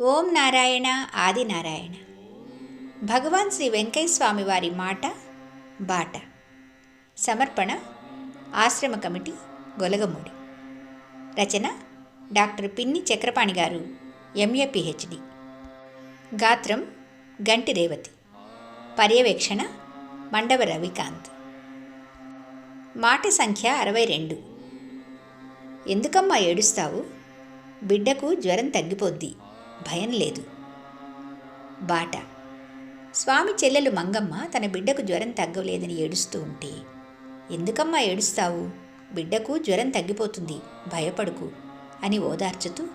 ఓం నారాయణ ఆది నారాయణ. భగవాన్ శ్రీ వెంకయ్య స్వామి వారి మాట బాట. సమర్పణ ఆశ్రమ కమిటీ గొలగమూడి. రచన డాక్టర్ పిన్ని చక్రపాణి గారు ఎంఏ పిహెచ్డి. గాత్రం గంటి రేవతి. పర్యవేక్షణ మండవ రవికాంత్. మాట సంఖ్య అరవై రెండు ఎందుకమ్మా ఏడుస్తావు? బిడ్డకు జ్వరం తగ్గిపోద్ది. భయం లేదు. బాట. స్వామి చెల్లెలు మంగమ్మ తన బిడ్డకు జ్వరం తగ్గలేదని ఏడుస్తూ ఉంటే ఎందుకమ్మా ఏడుస్తావు? బిడ్డకు జ్వరం తగ్గిపోతుంది భయపడుకు అని ఓదార్చుతూ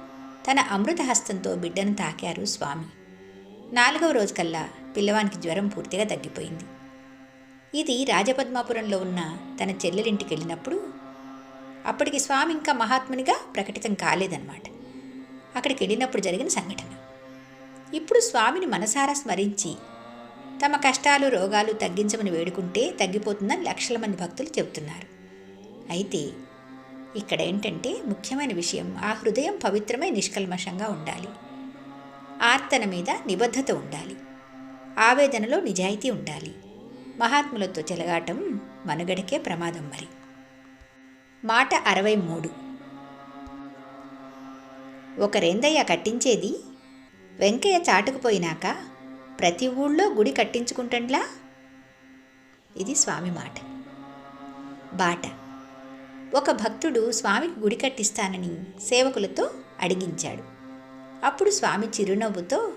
తన అమృతహస్తంతో బిడ్డను తాకారు స్వామి. నాలుగవ రోజుకల్లా పిల్లవానికి జ్వరం పూర్తిగా తగ్గిపోయింది. ఇది రాజపద్మాపురంలో ఉన్న తన చెల్లెలింటికి వెళ్ళినప్పుడు అప్పటికి స్వామి ఇంకా మహాత్మునిగా ప్రకటితం కాలేదన్నమాట. అక్కడికి వెళ్ళినప్పుడు జరిగిన సంఘటన. ఇప్పుడు స్వామిని మనసారా స్మరించి తమ కష్టాలు రోగాలు తగ్గించమని వేడుకుంటే తగ్గిపోతుందని లక్షల మంది భక్తులు చెబుతున్నారు. అయితే ఇక్కడ ఏంటంటే ముఖ్యమైన విషయం ఆ హృదయం పవిత్రమై నిష్కల్మషంగా ఉండాలి. ఆర్తన మీద నిబద్ధత ఉండాలి. ఆవేదనలో నిజాయితీ ఉండాలి. మహాత్ములతో చెలగాటం మనుగడకే ప్రమాదం మరి. మాట అరవై మూడు. ఒక రెందయ్య కట్టించేది? వెంకయ్య చాటుకుపోయినాక ప్రతి ఊళ్ళో గుడి కట్టించుకుంటండ్లా? ఇది స్వామి మాట. బాట. ఒక భక్తుడు స్వామికి గుడి కట్టిస్తానని సేవకులతో అడిగించాడు. అప్పుడు స్వామి చిరునవ్వుతో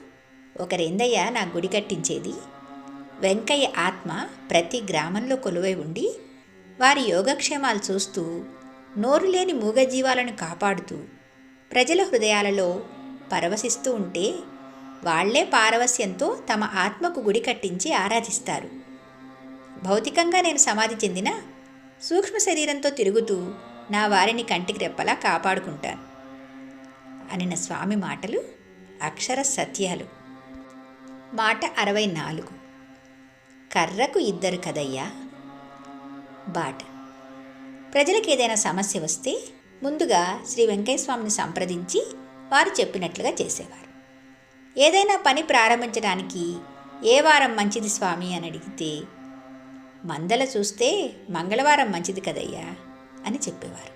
ఒక రెందయ్య నా గుడి కట్టించేది? వెంకయ్య ఆత్మ ప్రతి గ్రామంలో కొలువై ఉండి వారి యోగక్షేమాలు చూస్తూ నోరు లేని మూగజీవాలను కాపాడుతూ ప్రజల హృదయాలలో పరవశిస్తూ ఉంటే వాళ్ళే పారవస్యంతో తమ ఆత్మకు గుడి కట్టించి ఆరాధిస్తారు. భౌతికంగా నేను సమాధి చెందిన సూక్ష్మ శరీరంతో తిరుగుతూ నా వారిని కంటికి రెప్పలా కాపాడుకుంటాను అనిన స్వామి మాటలు అక్షర సత్యాలు. మాట అరవై నాలుగు. కర్రకు ఇద్దరు కదయ్యా. బాట. ప్రజలకు ఏదైనా సమస్య వస్తే ముందుగా శ్రీ వెంకయ్యస్వామిని సంప్రదించి వారు చెప్పినట్లుగా చేసేవారు. ఏదైనా పని ప్రారంభించడానికి ఏ వారం మంచిది స్వామి అని అడిగితే మందల చూస్తే మంగళవారం మంచిది కదయ్యా అని చెప్పేవారు.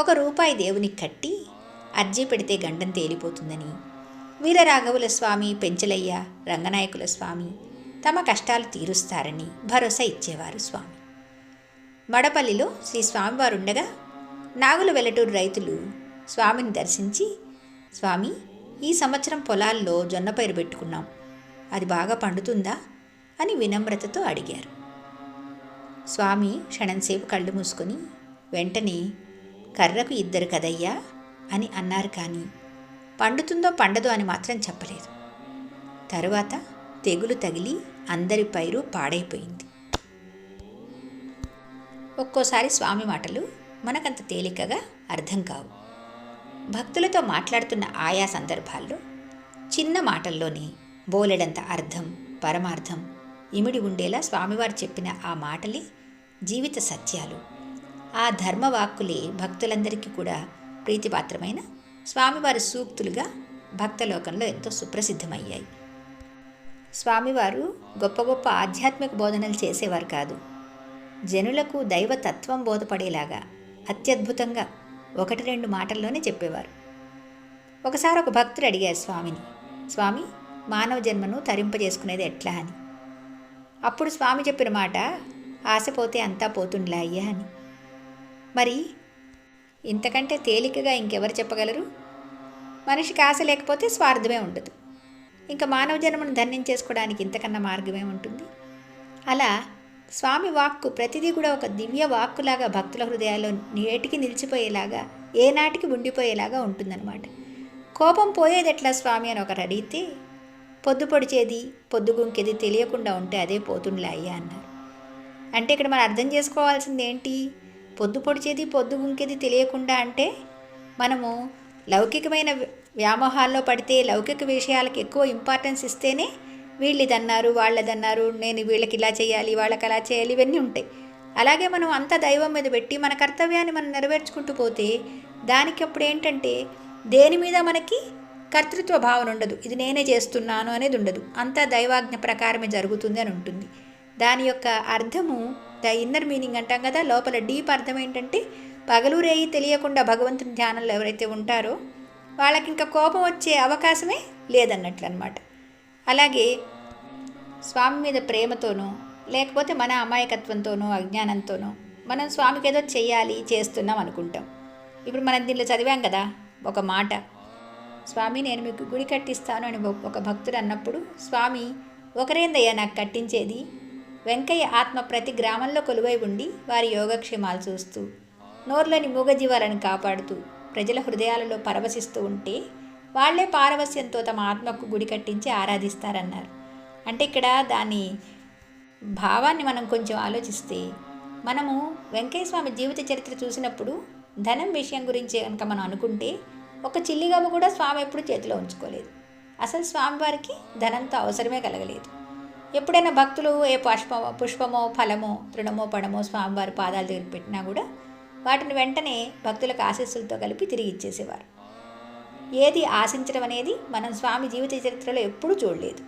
ఒక రూపాయి దేవునికి కట్టి అర్జీ పెడితే గండం తేలిపోతుందని వీరరాఘవుల స్వామి పెంచలయ్య రంగనాయకుల స్వామి తమ కష్టాలు తీరుస్తారని భరోసా ఇచ్చేవారు స్వామి. మడపల్లిలో శ్రీ స్వామివారు ఉండగా నాగుల వెల్లటూరు రైతులు స్వామిని దర్శించి స్వామి ఈ సంవత్సరం పొలాల్లో జొన్న పైరు పెట్టుకున్నాం. అది బాగా పండుతుందా? అని వినమ్రతతో అడిగారు. స్వామి క్షణంసేపు కళ్ళు మూసుకొని వెంటనే కర్రకు ఇద్దరు కదయ్యా అని అన్నారు కానీ పండుతుందో పండదో అని మాత్రం చెప్పలేదు. తరువాత తెగులు తగిలి అందరి పైరు పాడైపోయింది. ఒక్కోసారి స్వామి మాటలు మనకంత తేలికగా అర్థం కావు. భక్తులతో మాట్లాడుతున్న ఆయా సందర్భాల్లో చిన్న మాటల్లోనే బోలెడంత అర్థం పరమార్థం ఇమిడి ఉండేలా స్వామివారు చెప్పిన ఆ మాటలే జీవిత సత్యాలు. ఆ ధర్మవాక్కులే భక్తులందరికీ కూడా ప్రీతిపాత్రమైన స్వామివారి సూక్తులుగా భక్తలోకంలో ఎంతో సుప్రసిద్ధమయ్యాయి. స్వామివారు గొప్ప గొప్ప ఆధ్యాత్మిక బోధనలు చేసేవారు కాదు. జనులకు దైవతత్వం బోధపడేలాగా అత్యద్భుతంగా ఒకటి రెండు మాటల్లోనే చెప్పేవారు. ఒకసారి ఒక భక్తుడు అడిగారు స్వామిని స్వామి మానవ జన్మను తరింపజేసుకునేది ఎట్లా అని? అప్పుడు స్వామి చెప్పిన మాట ఆశపోతే అంతా పోతుండ్లా అయ్యా అని. మరి ఇంతకంటే తేలికగా ఇంకెవరు చెప్పగలరు? మనిషికి ఆశ లేకపోతే స్వార్థమే ఉండదు. ఇంకా మానవ జన్మను ధన్యం చేసుకోవడానికి ఇంతకన్నా మార్గమే ఉంటుంది. అలా స్వామి వాక్కు ప్రతిదీ కూడా ఒక దివ్య వాక్కులాగా భక్తుల హృదయాల్లో నేటికి నిలిచిపోయేలాగా ఏనాటికి ఉండిపోయేలాగా ఉంటుందన్నమాట. కోపం పోయేది ఎట్లా స్వామి అని ఒకరు అడిగితే పొద్దు పొడిచేది పొద్దుగుంకేది తెలియకుండా ఉంటే అదే పోతుండలే అయ్యా అన్నారు. అంటే ఇక్కడ మనం అర్థం చేసుకోవాల్సింది ఏంటి పొద్దు పొడిచేది పొద్దుగుంకేది తెలియకుండా అంటే మనము లౌకికమైన వ్యామోహాల్లో పడితే లౌకిక విషయాలకు ఎక్కువ ఇంపార్టెన్స్ ఇస్తేనే వీళ్ళదన్నారు వాళ్ళదన్నారు నేను వీళ్ళకి ఇలా చేయాలి వాళ్ళకి అలా చేయాలి ఇవన్నీ ఉంటాయి. అలాగే మనం అంత దైవం మీద పెట్టి మన కర్తవ్యాన్ని మనం నెరవేర్చుకుంటూ పోతే దానికి అప్పుడు ఏంటంటే దేని మీద మనకి కర్తృత్వ భావన ఉండదు. ఇది నేనే చేస్తున్నాను అనేది ఉండదు. అంతా దైవాజ్ఞ ప్రకారమే జరుగుతుంది అని ఉంటుంది. దాని యొక్క అర్థము ద ఇన్నర్ మీనింగ్ అంటాం కదా లోపల డీప్ అర్థం ఏంటంటే పగలు రేయి తెలియకుండా భగవంతుని ధ్యానంలో ఎవరైతే ఉంటారో వాళ్ళకి ఇంకా కోపం వచ్చే అవకాశమే లేదన్నట్లు అనమాట అలాగే స్వామి మీద ప్రేమతోనో లేకపోతే మన అమాయకత్వంతోనో అజ్ఞానంతోనో మనం స్వామికి ఏదో చేయాలి చేస్తున్నాం అనుకుంటాం. ఇప్పుడు మనం దీనిలో చదివాం కదా ఒక మాట. స్వామి నేను మీకు గుడి కట్టిస్తాను అని ఒక- ఒక భక్తుడు అన్నప్పుడు స్వామి ఒకరేందయ్యా నాకు కట్టించేది? వెంకయ్య ఆత్మ ప్రతి గ్రామంలో కొలువై ఉండి వారి యోగక్షేమాలు చూస్తూ నోర్లోని మూగజీవాలను కాపాడుతూ ప్రజల హృదయాలలో పరవశిస్తూ ఉంటే వాళ్ళే పారవస్యంతో తమ ఆత్మకు గుడి కట్టించి ఆరాధిస్తారన్నారు. అంటే ఇక్కడ దాని భావాన్ని మనం కొంచెం ఆలోచిస్తే మనము వెంకయ్య స్వామి జీవిత చరిత్ర చూసినప్పుడు ధనం విషయం గురించి కనుక మనం అనుకుంటే ఒక చిల్లిగవ్వ కూడా స్వామి ఎప్పుడు చేతిలో ఉంచుకోలేదు. అసలు స్వామివారికి ధనంతో అవసరమే కలగలేదు. ఎప్పుడైనా భక్తులు ఏ పుష్పమో పుష్పమో ఫలమో తృణమో పడమో స్వామివారి పాదాల దగ్గర పెట్టినా కూడా వాటిని వెంటనే భక్తులకు ఆశీస్సులతో కలిపి తిరిగి ఇచ్చేసేవారు. ఏది ఆశించడం అనేది మనం స్వామి జీవిత చరిత్రలో ఎప్పుడూ చూడలేదు.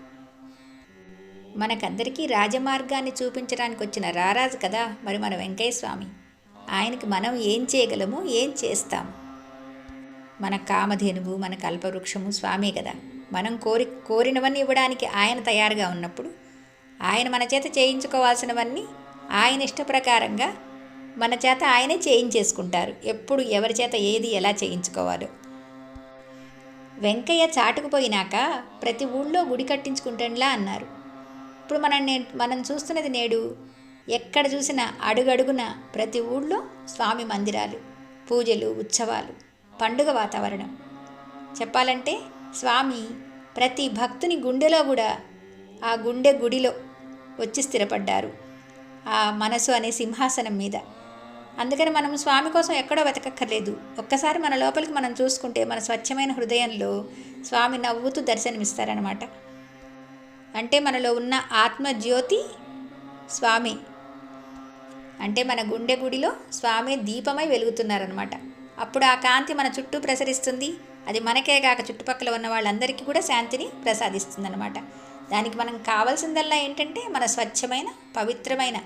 మనకందరికీ రాజమార్గాన్ని చూపించడానికి వచ్చిన రారాజు కదా మరి మన వెంకయ్య స్వామి ఆయనకి మనం ఏం చేయగలము ఏం చేస్తాము మన కామధేనువు మన కల్పవృక్షము స్వామే కదా. మనం కోరి కోరినవన్నీ ఇవ్వడానికి ఆయన తయారుగా ఉన్నప్పుడు ఆయన మన చేత చేయించుకోవాల్సినవన్నీ ఆయన ఇష్ట ప్రకారంగా మన చేత ఆయనే చేయించేసుకుంటారు. ఎప్పుడు ఎవరి చేత ఏది ఎలా చేయించుకోవాలో. వెంకయ్య చాటుకుపోయినాక ప్రతి ఊళ్ళో గుడి కట్టించుకుంటాంలా అన్నారు. ఇప్పుడు మనం నే మనం చూస్తున్నది నేడు ఎక్కడ చూసినా అడుగడుగున ప్రతి ఊళ్ళో స్వామి మందిరాలు పూజలు ఉత్సవాలు పండుగ వాతావరణం. చెప్పాలంటే స్వామి ప్రతి భక్తుని గుండెలో కూడా ఆ గుండె గుడిలో వచ్చి స్థిరపడ్డారు. ఆ మనసు అనే సింహాసనం మీద. అందుకని మనం స్వామి కోసం ఎక్కడో వెతకక్కర్లేదు. ఒక్కసారి మన లోపలికి మనం చూసుకుంటే మన స్వచ్ఛమైన హృదయంలో స్వామి నవ్వుతూ దర్శనమిస్తారనమాట అంటే మనలో ఉన్న ఆత్మజ్యోతి స్వామి. అంటే మన గుండె గుడిలో స్వామి దీపమై వెలుగుతున్నారనమాట అప్పుడు ఆ కాంతి మన చుట్టూ ప్రసరిస్తుంది. అది మనకే కాక చుట్టుపక్కల ఉన్న వాళ్ళందరికీ కూడా శాంతిని ప్రసాదిస్తుందన్నమాట. దానికి మనం కావాల్సిందల్లా ఏంటంటే మన స్వచ్ఛమైన పవిత్రమైన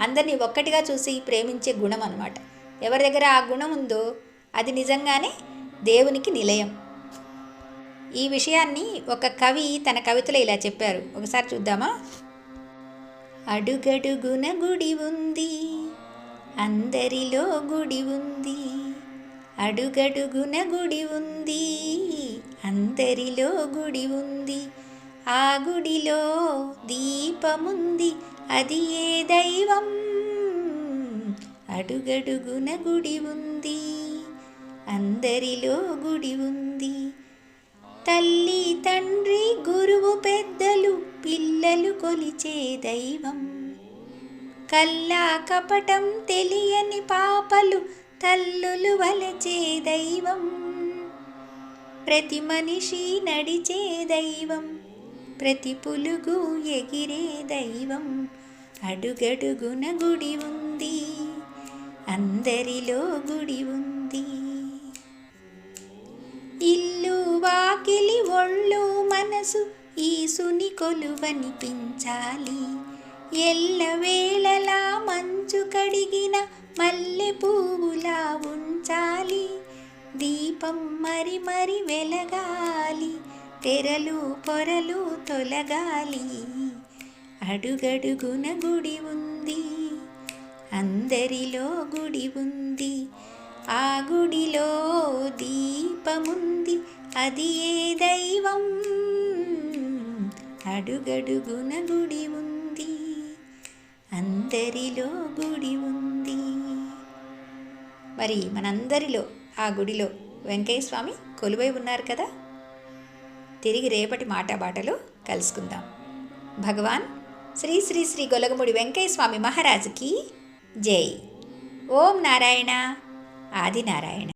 అందరినీ ఒక్కటిగా చూసి ప్రేమించే గుణం అనమాట ఎవరి దగ్గర ఆ గుణం ఉందో అది నిజంగానే దేవునికి నిలయం. ఈ విషయాన్ని ఒక కవి తన కవితలో ఇలా చెప్పారు. ఒకసారి చూద్దామా? అడుగడుగున గుడి ఉంది అందరిలో గుడి ఉంది. అడుగడుగున గుడి ఉంది అందరిలో గుడి ఉంది. ఆ గుడిలో దీపముంది అది ఏ దైవం? అడుగడుగున గుడి ఉంది అందరిలో గుడి ఉంది. తల్లి తండ్రి గురువు పెద్దలు పిల్లలు కొలిచే దైవం. కల్లా కపటం తెలియని పాపలు తల్లులు వలచే దైవం. ప్రతి మనిషి నడిచే దైవం. ప్రతి పులుగు ఎగిరే దైవం. అడుగడుగున గుడి ఉంది. అందరిలో గుడి ఉంది. ఇల్లు వాకిలి ఒళ్ళు మనసు ఈసుని కొలువనిపించాలి. ఎల్లవేళలా మంచు కడిగిన మల్లె పువ్వులా ఉంచాలి. దీపం మరి మరి వెలగాలి. తెరలు పొరలు తొలగాలి. అడుగడుగున గుడి ఉంది. అందరిలో గుడి ఉంది. ఆ గుడిలో దీపముంది. అది ఏ దైవం? అడుగడుగున గుడి ఉంది. అందరిలో గుడి ఉంది. మరి మనందరిలో ఆ గుడిలో వెంకయ్య స్వామి కొలువై ఉన్నారు కదా? తిరిగి రేపటి మాట కలుసుకుందాం. భగవాన్ శ్రీ శ్రీ శ్రీ గొలగముడి వెంకయ్య స్వామి మహారాజుకి జై. ఓం నారాయణ. ఆది నారాయణ.